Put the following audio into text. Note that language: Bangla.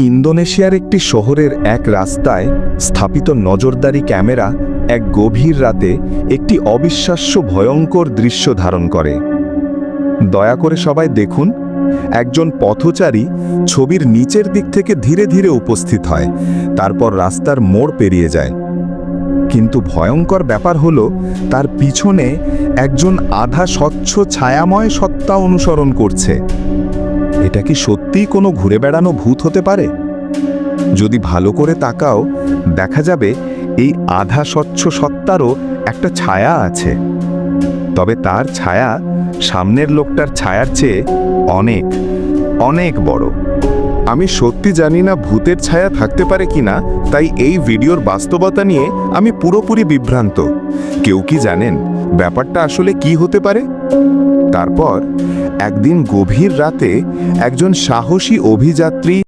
ইন্দোনেশিয়ার একটি শহরের এক রাস্তায় স্থাপিত নজরদারি ক্যামেরা এক গভীর রাতে একটি অবিশ্বাস্য ভয়ঙ্কর দৃশ্য ধারণ করে। দয়া করে সবাই দেখুন, একজন পথচারী ছবির নিচের দিক থেকে ধীরে ধীরে উপস্থিত হয়, তারপর রাস্তার মোড় পেরিয়ে যায়। কিন্তু ভয়ঙ্কর ব্যাপার হলো, তার পিছনে একজন আধা স্বচ্ছ ছায়াময় সত্তা অনুসরণ করছে। এটা কি সত্যিই কোনো ঘুরে বেড়ানো ভূত হতে পারে? যদি ভালো করে তাকাও, দেখা যাবে এই আধা স্বচ্ছ সত্তারও একটা ছায়া আছে। তবে তার ছায়া সামনের লোকটার ছায়ার চেয়ে অনেক অনেক বড়। আমি সত্যি জানি না ভূতের ছায়া থাকতে পারে কি না তাই এই ভিডিওর বাস্তবতা নিয়ে আমি পুরোপুরি বিভ্রান্ত। কেউ কি জানেন ব্যাপারটা আসলে কি হতে পারে? তারপর, একদিন গভীর রাতে একজন সাহসী অভিযাত্রী